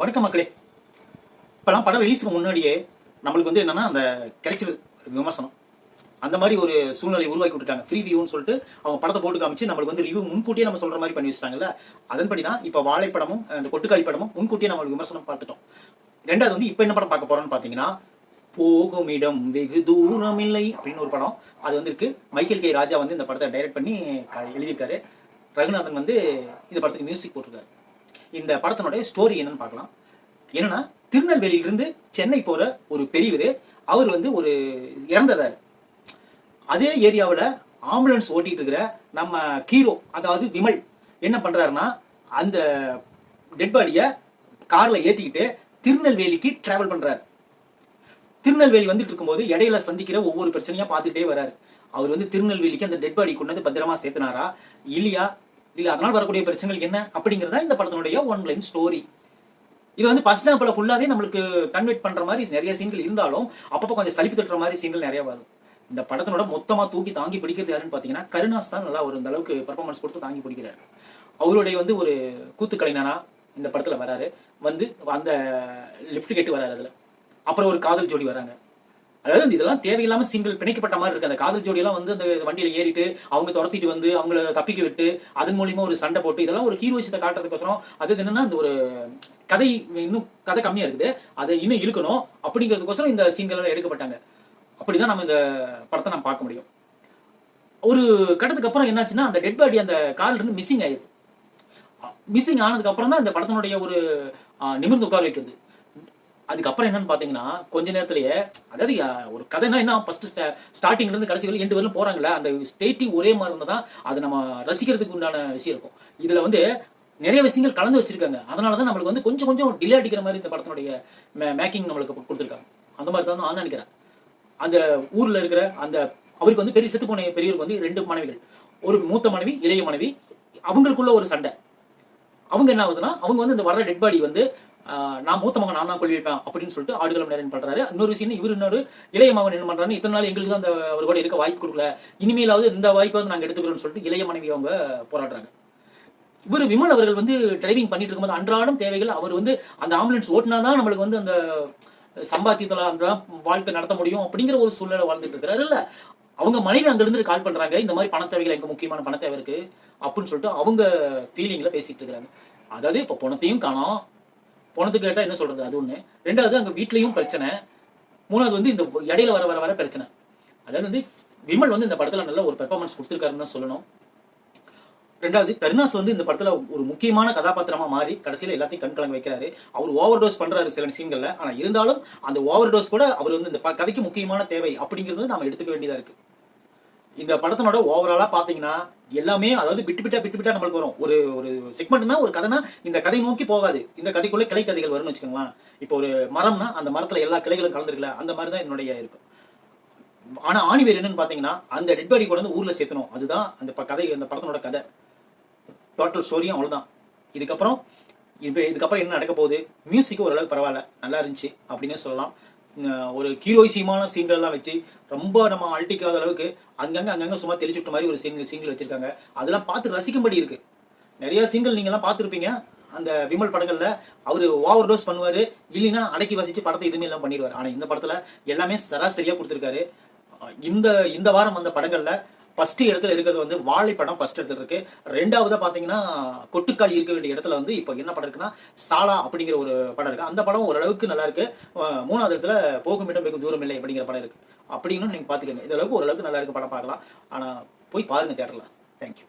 வணக்க மக்களே. இப்போலாம் படம் ரிலீஸுக்கு முன்னாடியே நம்மளுக்கு வந்து என்னென்னா அந்த கிடைச்சிருது விமர்சனம். அந்த மாதிரி ஒரு சூழ்நிலை உருவாக்கி விட்டுட்டாங்க ஃப்ரீ வியூன்னு சொல்லிட்டு அவங்க படத்தை போட்டு காமிச்சு நம்மளுக்கு வந்து ரிவ்யூ முன்கூட்டியே நம்ம சொல்கிற மாதிரி பண்ணி வச்சிட்டாங்கல்ல? அதன்படி தான் இப்போ வாழைப்படமும் அந்த கொட்டுக்காய் படமும் முன்கூட்டியே நம்மளுக்கு விமர்சனம் பார்த்துட்டோம். ரெண்டாவது வந்து இப்போ என்ன படம் பார்க்க போகிறோம்னு பார்த்தீங்கன்னா போகும் இடம் வெகு தூரம் இல்லை அப்படின்னு ஒரு படம். அது வந்து இருக்கு. மைக்கேல் கே ராஜா வந்து இந்த படத்தை டைரக்ட் பண்ணி எழுதியிருக்காரு. ரகுநாதன் வந்து இந்த படத்துக்கு மியூசிக் போட்டிருக்காரு. இந்த படத்தினுடைய ஸ்டோரி என்னன்னு பார்க்கலாம். என்னன்னா திருநெல்வேலியிலிருந்து சென்னை போகிற ஒரு பெரியவர் அவர் வந்து ஒரு இறந்ததார் அதே ஏரியாவில் ஆம்புலன்ஸ் ஓட்டிகிட்டு இருக்கிற நம்ம ஹீரோ அதாவது விமல் என்ன பண்ணுறாருன்னா அந்த டெட் பாடியை ஏற்றிக்கிட்டு திருநெல்வேலிக்கு ட்ராவல் பண்ணுறாரு திருநெல்வேலி வந்துட்டு இருக்கும்போது இடையில சந்திக்கிற ஒவ்வொரு பிரச்சனையாக பார்த்துட்டே வராரு. அவர் வந்து திருநெல்வேலிக்கு அந்த டெட் பாடி கொண்டு வந்து பத்திரமா சேர்த்தினாரா? இல்லையா? இல்லை அதனால் வரக்கூடிய பிரச்சனைகள் என்ன? அப்படிங்கிறதா இந்த படத்தினுடைய ஒன் லைன் ஸ்டோரி இது வந்து ஃபர்ஸ்ட் ஹாப்ல ஃபுல்லாகவே நம்மளுக்கு கன்வெர்ட் பண்ணுற மாதிரி நிறைய சீன்கள் இருந்தாலும் அப்பப்போ கொஞ்சம் சலிப்பு தட்டுற மாதிரி சீன்கள் நிறைய வரும். இந்த படத்தினோட மொத்தமாக தூக்கி தாங்கி பிடிக்கிறது யாருன்னு பார்த்தீங்கன்னா கருணாஸ் தான் நல்லா ஒரு இந்த அளவுக்கு பர்ஃபார்மன்ஸ் கொடுத்து தாங்கி பிடிக்கிறாரு. அவருடைய வந்து ஒரு கூத்து கலைஞனா இந்த படத்தில் வராரு. வந்து அந்த லிஃப்ட் கெட்டு வராரு அதில். அப்புறம் ஒரு காதல் ஜோடி வராங்க. அதாவது இதெல்லாம் தேவையில்லாம சிங்கிள் பிணைக்கப்பட்ட மாதிரி இருக்கு. அந்த காதல் ஜோடியெல்லாம் வந்து அந்த வண்டியில ஏறிட்டு அவங்க துரத்திட்டு வந்து அவங்கள தப்பிக்க விட்டு அதன் மூலியமா ஒரு சண்டை போட்டு இதெல்லாம் ஒரு ஹீரோயிசத்தை காட்டுறதுக்கோசரம் அது என்னன்னா அந்த ஒரு கதை இன்னும் கதை கம்மியா இருக்குது. அதை இன்னும் இழுக்கணும் அப்படிங்கிறதுக்கோசரம் இந்த சீன்கள் எடுக்கப்பட்டாங்க. அப்படிதான் நம்ம இந்த படத்தை நம்ம பார்க்க முடியும். ஒரு கட்டத்துக்கு அப்புறம் என்னாச்சுன்னா அந்த டெட் பாடி அந்த கார்ல இருந்து மிஸ்ஸிங் ஆயிடுது. மிஸ்ஸிங் ஆனதுக்கு அப்புறம் தான் இந்த படத்தினுடைய ஒரு நிமிர்ந்து உட்கார வைக்கிறது. அதுக்கப்புறம் என்னன்னு பாத்தீங்கன்னா கொஞ்ச நேரத்திலேயே அதாவது ஒரு கதைனா என்ன? ஃபர்ஸ்ட் ஸ்டார்டிங்ல இருந்து கடைசி வரைக்கும் ரெண்டு பேரும் போறாங்கல்ல அந்த ஸ்டேட்டிங் ஒரே மாதிரி இருந்தா தான் அது நம்ம ரசிக்கிறதுக்கு உண்டான விஷயம் இருக்கும். இதுல வந்து நிறைய விஷயங்கள் கலந்து வச்சிருக்காங்க. அதனால தான் நம்மளுக்கு வந்து கொஞ்சம் கொஞ்சம் டிலே அடிக்கிற மாதிரி இந்த படத்தினுடைய மேக்கிங் நம்மளுக்கு கொடுத்துருக்காங்க. அந்த மாதிரி தான் நான் நினைக்கிறேன். அந்த ஊர்ல இருக்கிற அந்த அவருக்கு வந்து பெரிய செத்து போன பெரியவருக்கு வந்து ரெண்டு மனைவிகள். ஒரு மூத்த மனைவி இளைய மனைவி அவங்களுக்குள்ள ஒரு சண்டை. அவங்க என்ன ஆகுதுன்னா அவங்க வந்து இந்த வர்ற டெட் பாடி வந்து நான் மூத்த மகன் நான் தான் கொள்ளி வைப்பேன் அப்படின்னு சொல்லிட்டு ஆடுகளம் நேரம் பண்றாரு. இன்னொரு விஷயம் இவர் இன்னொரு இளைய மகன் என்ன பண்றாரு இத்தனை நாள் எங்களுக்கு அந்த அவர் கூட இருக்க வாய்ப்பு கொடுக்கல. இனிமேலாவது இந்த வாய்ப்பை வந்து நாங்கள் எடுத்துக்கிறோம்னு சொல்லிட்டு இளைய மனைவி அவங்க போராடுறாங்க. இவர் விமல் அவர்கள் வந்து டிரைவிங் பண்ணிட்டு இருக்கும்போது அன்றாடம் தேவைகள் அவர் வந்து அந்த ஆம்புலன்ஸ் ஓட்டினா தான் நம்மளுக்கு வந்து அந்த சம்பாத்தியத்தில் அந்த வாழ்க்கை நடத்த முடியும் அப்படிங்கிற ஒரு சூழ்நிலை வாழ்ந்துட்டு இருக்கிறாரு. இல்ல அவங்க மனைவி அங்கிருந்து கால் பண்றாங்க இந்த மாதிரி பண தேவைகள் எனக்கு முக்கியமான பண தேவை இருக்கு அப்படின்னு சொல்லிட்டு அவங்க ஃபீலிங்ல பேசிட்டு இருக்கிறாங்க. அதாவது இப்ப பணத்தையும் காணும். போனது கேட்டால் என்ன சொல்றது? அது ஒன்று ரெண்டாவது அங்கே வீட்லேயும் பிரச்சனை. மூணாவது வந்து இந்த இடையில வர வர வர பிரச்சனை. அதாவது வந்து விமல் வந்து இந்த படத்தில் நல்ல ஒரு பெர்ஃபார்மன்ஸ் கொடுத்துருக்காருன்னு தான் சொல்லணும். ரெண்டாவது கருணாஸ் வந்து இந்த படத்துல ஒரு முக்கியமான கதாபாத்திரமா மாறி கடைசியில எல்லாத்தையும் கண் கலங்க வைக்கிறாரு. அவர் ஓவர் டோஸ் பண்றாரு சில சீன்கள்ல ஆனா இருந்தாலும் அந்த ஓவர் டோஸ் கூட அவர் வந்து இந்த ப- கதைக்கு முக்கியமான தேவை அப்படிங்கிறது நாம எடுத்துக்க வேண்டியதா இருக்கு. இந்த படத்தினோட ஓவராலா பாத்தீங்கன்னா எல்லாமே அதாவது பிட்டு பிட்டா பிட்டு பிட்டா நம்மளுக்கு வரும். ஒரு ஒரு செக்மெண்ட்னா ஒரு கதைனா இந்த கதை நோக்கி போகாது. இந்த கதைக்குள்ள கிளை கதைகள் வரும்னு வச்சுக்கோங்களேன். இப்போ ஒரு மரம்னா அந்த மரத்துல எல்லா கிளைகளும் கலந்துருக்கல அந்த மாதிரி தான் என்னுடைய இருக்கும். ஆனா ஆணிவேர் என்னன்னு பாத்தீங்கன்னா அந்த டெட் பாடி கூட வந்து ஊர்ல சேர்த்தணும். அதுதான் அந்த கதை அந்த படத்தினோட கதை. டோட்டல் ஸ்டோரியும் அவ்வளவுதான். இதுக்கப்புறம் இப்போ இதுக்கப்புறம் என்ன நடக்க போகுது? மியூசிக் ஓரளவுக்கு பரவாயில்ல. நல்லா இருந்துச்சு அப்படின்னு சொல்லலாம். ஒரு ஹீரோயிசியமான சீன்கள்லாம் வச்சு ரொம்ப நம்ம அழட்டிக்காத அளவுக்கு அங்கங்கே அங்கங்கே சும்மா தெளிச்சு விட்ட மாதிரி ஒரு சீன் சீன்கள் வச்சுருக்காங்க. அதெல்லாம் பார்த்து ரசிக்கும்படி இருக்கு. நிறைய சீன்கள் நீங்கள்லாம் பார்த்துருப்பீங்க. அந்த விமல் படங்களில் அவர் ஓவர் டோஸ் பண்ணுவார். இல்லைன்னா அடக்கி வசிச்சு படத்தை எதுவுமே எல்லாம் பண்ணிடுவார். ஆனால் இந்த படத்தில் எல்லாமே சராசரியாக கொடுத்துருக்காரு. இந்த இந்த வாரம் வந்த படங்களில் ஃபர்ஸ்ட் இடத்துல இருக்கிறது வந்து வாழைப்படம் ஃபர்ஸ்ட் இடத்துல இருக்கு. ரெண்டாவது பார்த்தீங்கன்னா கொட்டுக்காளி இருக்க வேண்டிய இடத்துல வந்து இப்போ என்ன படம் இருக்குன்னா சாலா அப்படிங்கிற ஒரு படம் இருக்கு. அந்த படம் ஓரளவுக்கு நல்லா இருக்கு. மூணாவது இடத்துல போகும் இடம் மிக தூரம் இல்லை அப்படிங்கிற படம் இருக்கு. அப்படின்னு நீங்கள் பார்த்துக்கோங்க இந்த அளவுக்கு ஓரளவுக்கு நல்லா இருக்கு படம் பார்க்கலாம். ஆனால் போய் பாருங்க தேட்டரில் தேங்க்யூ